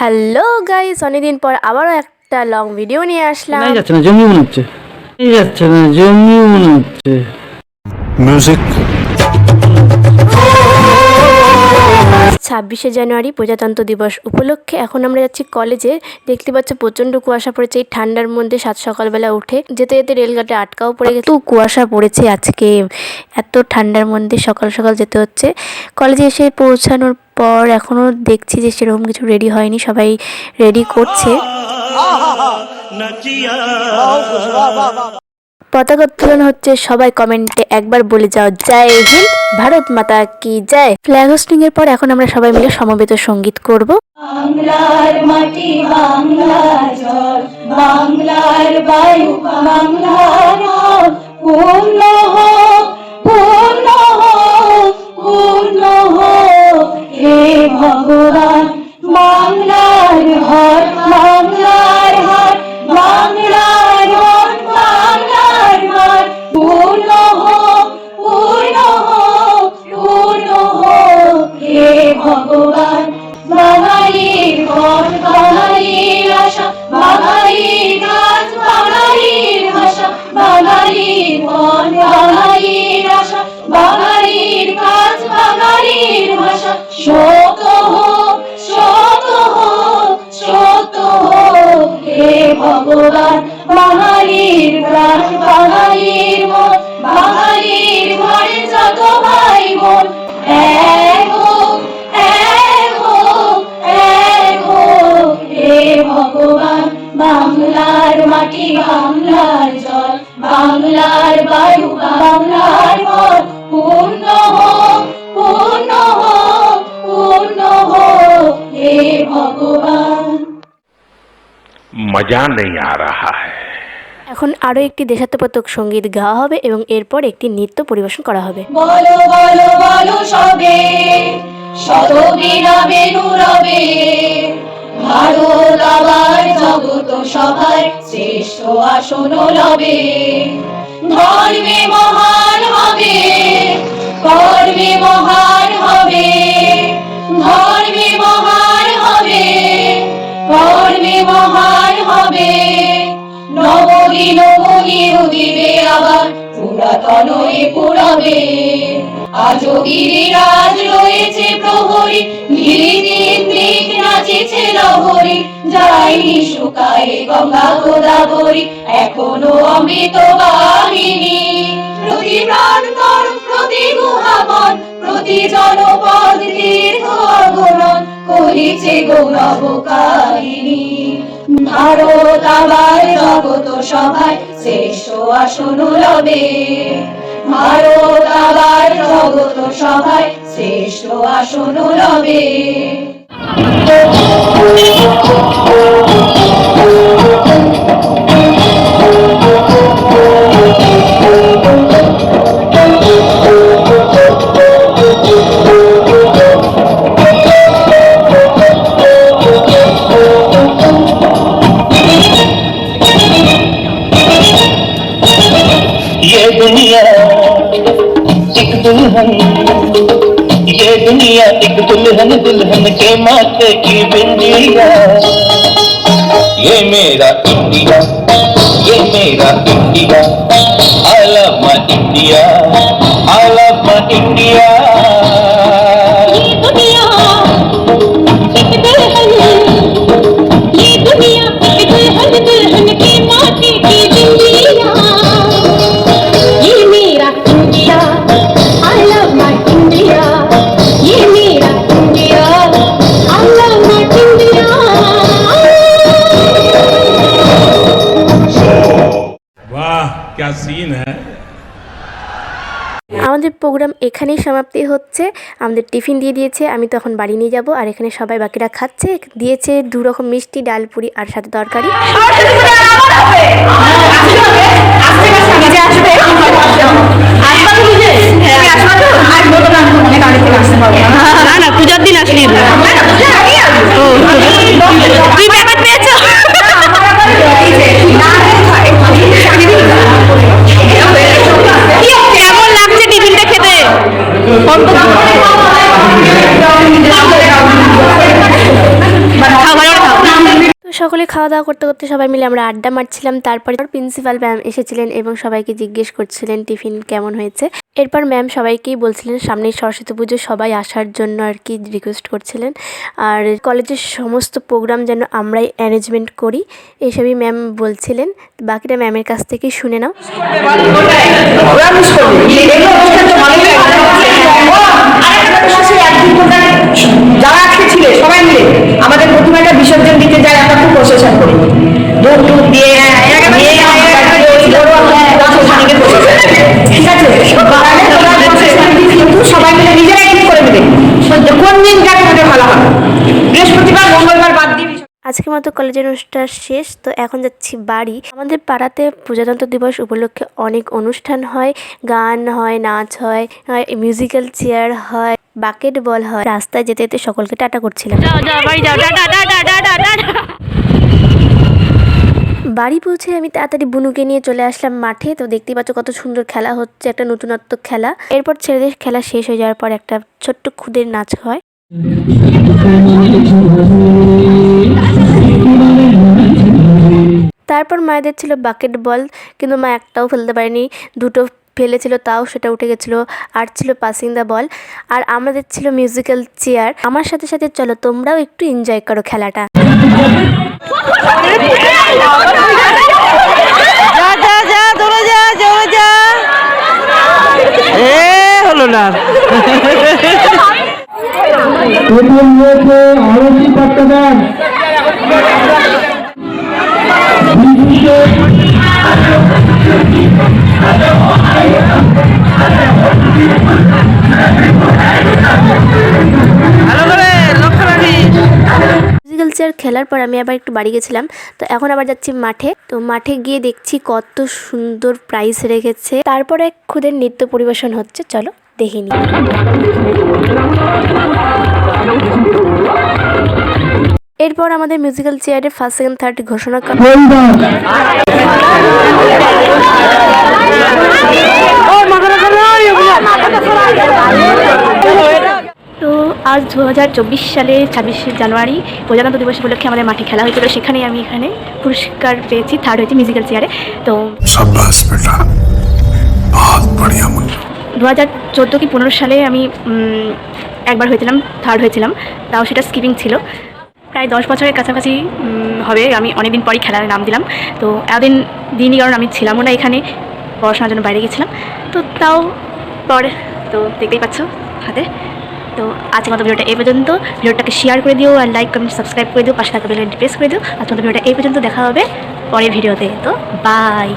Hello guys অনেকদিন পর আবারও একটা লং ভিডিও নিয়ে আসলাম। যাচ্ছে না? জমি মনে হচ্ছে। যাচ্ছে না? জমি মনে হচ্ছে। Music ছাব্বিশে জানুয়ারি প্রজাতন্ত্র দিবস উপলক্ষে এখন আমরা যাচ্ছি কলেজে। দেখতে পাচ্ছ প্রচণ্ড কুয়াশা পড়েছে এই ঠান্ডার মধ্যে সাত সকালবেলা উঠে যেতে যেতে রেলগাটে আটকাও পড়ে গেছে। কুয়াশা পড়েছে আজকে এত ঠান্ডার মধ্যে সকাল সকাল যেতে হচ্ছে। কলেজে এসে পৌঁছানোর পর এখনও দেখছি যে সেরকম কিছু রেডি হয়নি সবাই রেডি করছে। পতাকা উত্তোলন হচ্ছে, সবাই কমেন্টে একবার বলে যাও, জয় হিন্দ, ভারত মাতা কি জয়? ফ্ল্যাগ হোস্টিং এর পর এখন আমরা সবাই মিলে সমবেত সংগীত করব। বাংলার মাটি, বাংলার জল, বাংলার বায়ু, বাংলার পূর্ণ হোক শত হোক শত হোক শত হোক, হে ভগবান, বাঙালির প্রাণ, বাঙালির মন, বাঙালির ঘরে যত ভাই বোন, এক হোক এক হোক এক হোক, হে ভগবান, বাংলার মাটি, বাংলার জল, বাংলার বায়ু, বাংলার ঘর পূর্ণ হোক। মজা নেই আ রাহা হ্যায় এখন আরও একটি দেশাত্মবোধক সংগীত গাওয়া হবে এবং এরপর একটি নৃত্য পরিবেশন করা হবে। বলো বলো বলো সবে সদবিনাবে নুরবে। ভারত আবার জগত সবার শ্রেষ্ঠ আসন লবে। ধর্মে মহান হবে কর্মে মহান হবে। ধর্মে মহান হবে কর্মে মহান মনি উদিবে আবার, পুরাতন পুরবে। আজও গিরিরাজ রয়েছে প্রহরী গিরিদিন দিক নাচেছে লহরী। যাইনি শুকায় গঙ্গা গোদাবরী, এখনও অমৃত বাহিনী। প্রতি প্রান্তর প্রতি গুহাবন, প্রতি জনপদ তীর্থ অগণন করিছে গৌরব কাহিনী। ভারত আবার জগত সভায় শ্রেষ্ঠ আসন লবে। ভারত আবার জগত সভায় শ্রেষ্ঠ আসন লবে। दुल्हन ये दुनिया एक दुल्हन दुल्हन के माथे की बिंदिया। ये मेरा इंडिया, ये मेरा India Alam India Alam India. क्या सीन है আমাদের প্রোগ্রাম এখানেই সমাপ্তি হচ্ছে আমাদের টিফিন দিয়ে দিয়েছে আমি তখন বাড়ি নিয়ে যাব আর এখানে সবাই বাকিরা খাচ্ছে দিয়েছে দু রকম মিষ্টি ডাল পুরি আর সাথে তরকারি সকলে খাওয়া দাওয়া করতে করতে সবাই মিলে আমরা আড্ডা মারছিলাম। তারপরে প্রিন্সিপাল ম্যাম এসেছিলেন এবং সবাইকে জিজ্ঞেস করছিলেন, টিফিন কেমন হয়েছে? এরপর ম্যাম সবাইকেই বলছিলেন, সামনেই সরস্বতী পুজো, সবাই আসার জন্য আর কি রিকোয়েস্ট করছিলেন। আর কলেজের সমস্ত প্রোগ্রাম যেন আমরাই অ্যারেঞ্জমেন্ট করি। এসবই ম্যাম বলছিলেন। বাকিটা ম্যামের কাছ থেকেই শুনে নাও। যারা আজকে ছিলে সবাই মিলে আমাদের প্রতিমাটা বিসর্জন দিতে যায়, আমরা খুব প্রশাসন করি। দুধ টুধ দিয়ে দিয়ে আজকের মতো কলেজের অনুষ্ঠান শেষ তো এখন যাচ্ছি বাড়ি। আমাদের পাড়াতে প্রজাতন্ত্র দিবস উপলক্ষে অনেক অনুষ্ঠান হয়। গান হয় নাচ হয় মিউজিক্যাল চেয়ার হয় বাকেট বল হয়। রাস্তায় যেতে যেতে সকলকে টাটা করছিলাম। বাড়ি পৌঁছে আমি তাড়াতাড়ি বুনুকে নিয়ে চলে আসলাম মাঠে। তো দেখতেই পাচ্ছ কত সুন্দর খেলা হচ্ছে একটা নতুনত্ব খেলা। এরপর ছেলেদের খেলা শেষ হয়ে যাওয়ার পর একটা ছোট্ট খুদের নাচ হয়। তারপর মায়েদের ছিল বাকেট বল কিন্তু মা একটাও ফেলতে পারেনি। দুটো ফেলেছিল, তাও সেটা উঠে গেছিল। আর ছিল পাসিং দ্য বল। আর আমাদের ছিল মিউজিক্যাল চেয়ার। আমার সাথে সাথে চলো, তোমরাও একটু এনজয় করো খেলাটা। খেলার পর আমি আবার একটু বাড়ি গেছিলাম। তো এখন আবার যাচ্ছি মাঠে। তো মাঠে গিয়ে দেখছি কত সুন্দর প্রাইস রেখেছে। তারপরে খুদের নৃত্য পরিবেশন হচ্ছে। চলো, দেখে নিই। এরপর আমাদের মিউজিক্যাল চেয়ারে ফার্স্ট সেকেন্ড থার্ড ঘোষণা করা আজ দু হাজার চব্বিশ সালে ছাব্বিশে জানুয়ারি প্রজাতন্ত্র দিবস উপলক্ষে আমাদের মাঠে খেলা হয়েছিল। সেখানে আমি এখানে পুরস্কার পেয়েছি থার্ড হয়েছি মিউজিক্যাল চেয়ারে তো দু হাজার চোদ্দ কি পনেরো সালে আমি একবার হয়েছিলাম থার্ড হয়েছিলাম। তাও সেটা স্কিপিং ছিল। প্রায় দশ বছরের কাছাকাছি হবে। আমি অনেকদিন পরই খেলার নাম দিলাম। তো এতদিন দিনই কারণ আমি ছিলামও না এখানে। পড়াশোনার জন্য বাইরে গেছিলাম। তো তাও পরে তো দেখতেই পাচ্ছ হাতে। তো আজকের মতো ভিডিওটা এই পর্যন্ত। ভিডিওটাকে শেয়ার করে দিও আর লাইক কমেন্ট সাবস্ক্রাইব করে দিও। পাশে থাকা বেলাইনটি প্রেস করে দিও। আর তোমাদের ভিডিওটা এই পর্যন্ত। দেখা হবে পরের ভিডিওতে। তো বাই